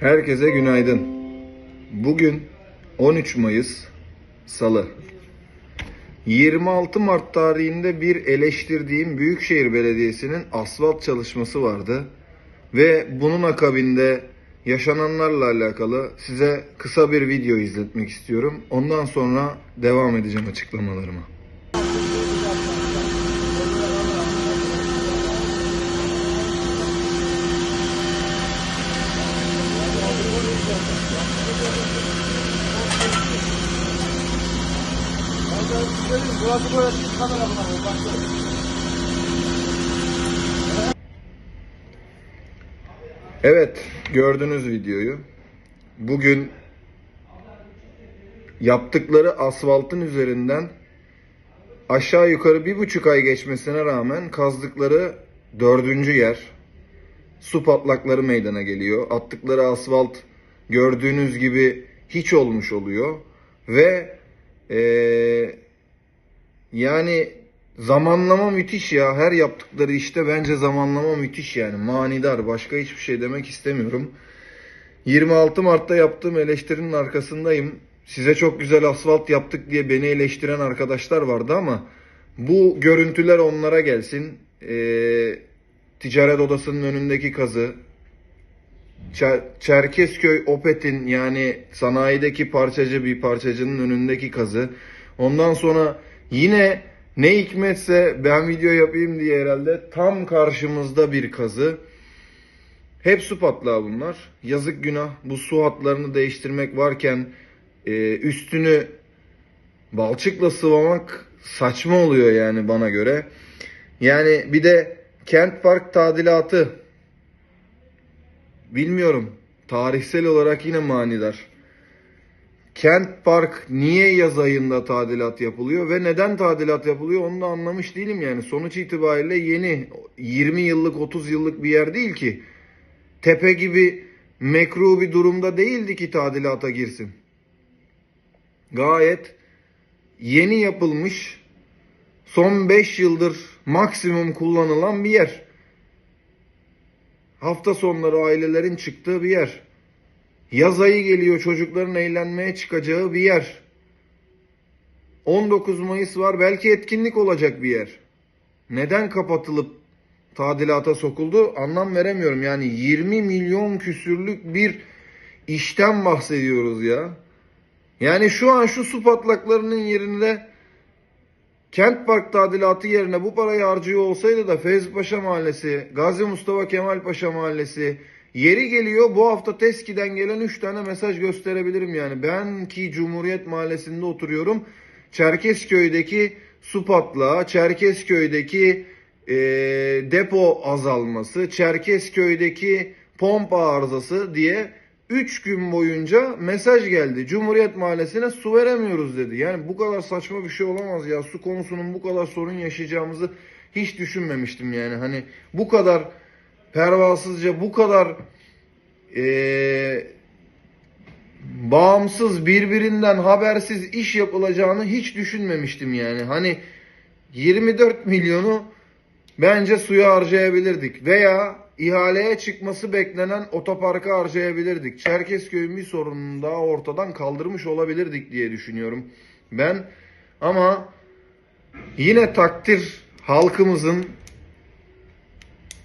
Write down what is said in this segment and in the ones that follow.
Herkese günaydın. Bugün 13 Mayıs Salı. 26 Mart tarihinde bir eleştirdiğim Büyükşehir Belediyesi'nin asfalt çalışması vardı. Ve bunun akabinde yaşananlarla alakalı size kısa bir video izletmek istiyorum. Ondan sonra devam edeceğim açıklamalarıma. Evet, gördünüz videoyu. Bugün yaptıkları asfaltın üzerinden aşağı yukarı bir buçuk ay geçmesine rağmen kazdıkları dördüncü yer su patlakları meydana geliyor. Attıkları asfalt gördüğünüz gibi hiç olmuş oluyor ve eee, yani zamanlama müthiş ya. Her yaptıkları işte bence zamanlama müthiş yani. Manidar. Başka hiçbir şey demek istemiyorum. 26 Mart'ta yaptığım eleştirinin arkasındayım. Size çok güzel asfalt yaptık diye beni eleştiren arkadaşlar vardı ama bu görüntüler onlara gelsin. Ee, ticaret odasının önündeki kazı, Çer- Çerkezköy Opet'in yani sanayideki parçacı bir parçacının önündeki kazı. Ondan sonra yine ne hikmetse ben video yapayım diye herhalde tam karşımızda bir kazı. Hep su patlağı bunlar. Yazık günah. Bu su hatlarını değiştirmek varken e, üstünü balçıkla sıvamak saçma oluyor yani bana göre. Yani bir de kent park tadilatı bilmiyorum. Tarihsel olarak yine manidar. Kent Park niye yaz ayında tadilat yapılıyor ve neden tadilat yapılıyor onu da anlamış değilim yani. Sonuç itibariyle yeni 20 yıllık 30 yıllık bir yer değil ki. Tepe gibi mekruh bir durumda değildi ki tadilata girsin. Gayet yeni yapılmış son 5 yıldır maksimum kullanılan bir yer. Hafta sonları ailelerin çıktığı bir yer. Yaz ayı geliyor çocukların eğlenmeye çıkacağı bir yer. 19 Mayıs var belki etkinlik olacak bir yer. Neden kapatılıp tadilata sokuldu anlam veremiyorum. Yani 20 milyon küsürlük bir işten bahsediyoruz ya. Yani şu an şu su patlaklarının yerinde Kent Park tadilatı yerine bu parayı harcıyor olsaydı da Fevzi Paşa Mahallesi, Gazi Mustafa Kemal Paşa Mahallesi, yeri geliyor bu hafta TESKİ'den gelen 3 tane mesaj gösterebilirim yani. Ben ki Cumhuriyet Mahallesi'nde oturuyorum. Çerkezköy'deki su patlağı, Çerkezköy'deki e, depo azalması, Çerkezköy'deki pompa arızası diye 3 gün boyunca mesaj geldi. Cumhuriyet Mahallesi'ne su veremiyoruz dedi. Yani bu kadar saçma bir şey olamaz ya. Su konusunun bu kadar sorun yaşayacağımızı hiç düşünmemiştim yani. Hani bu kadar pervasızca, bu kadar eee, bağımsız, birbirinden habersiz iş yapılacağını hiç düşünmemiştim yani. Hani 24 milyonu bence suya harcayabilirdik veya ihaleye çıkması beklenen otoparka harcayabilirdik. Çerkezköy'ün bir sorununu daha ortadan kaldırmış olabilirdik diye düşünüyorum ben. Ama yine takdir halkımızın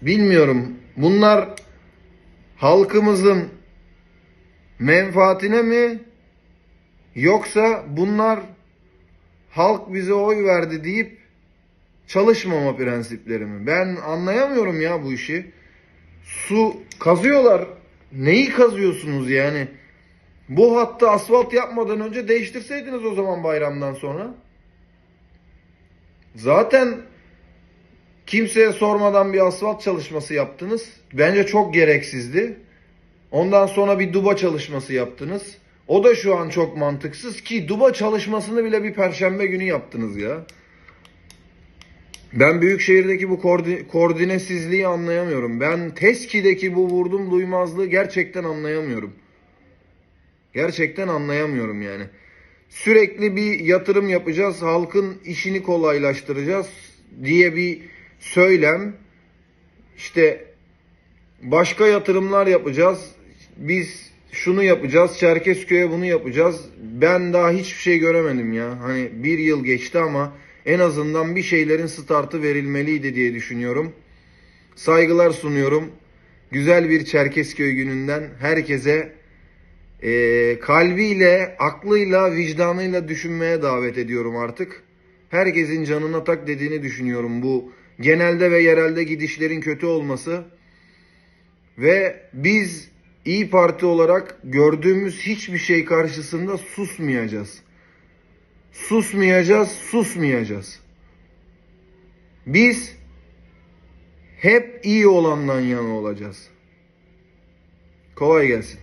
bilmiyorum bunlar halkımızın menfaatine mi yoksa bunlar halk bize oy verdi deyip çalışmama prensipleri mi? Ben anlayamıyorum ya bu işi. Su kazıyorlar. Neyi kazıyorsunuz yani? Bu hattı asfalt yapmadan önce değiştirseydiniz o zaman bayramdan sonra. Zaten kimseye sormadan bir asfalt çalışması yaptınız. Bence çok gereksizdi. Ondan sonra bir duba çalışması yaptınız. O da şu an çok mantıksız ki duba çalışmasını bile bir perşembe günü yaptınız ya. Ben Büyükşehir'deki bu koordi- koordinesizliği anlayamıyorum. Ben TESKİ'deki bu vurdum duymazlığı gerçekten anlayamıyorum. Gerçekten anlayamıyorum yani. Sürekli bir yatırım yapacağız, halkın işini kolaylaştıracağız diye bir söylem. İşte başka yatırımlar yapacağız. biz şunu yapacağız, Çerkezköy'e bunu yapacağız. Ben daha hiçbir şey göremedim ya. Hani bir yıl geçti ama en azından bir şeylerin startı verilmeliydi diye düşünüyorum. Saygılar sunuyorum. Güzel bir Çerkezköy gününden herkese eee, kalbiyle, aklıyla, vicdanıyla düşünmeye davet ediyorum artık. Herkesin canına tak dediğini düşünüyorum bu genelde ve yerelde gidişlerin kötü olması. Ve biz İyi Parti olarak gördüğümüz hiçbir şey karşısında susmayacağız. Susmayacağız, susmayacağız. Biz hep iyi olandan yana olacağız. Kolay gelsin.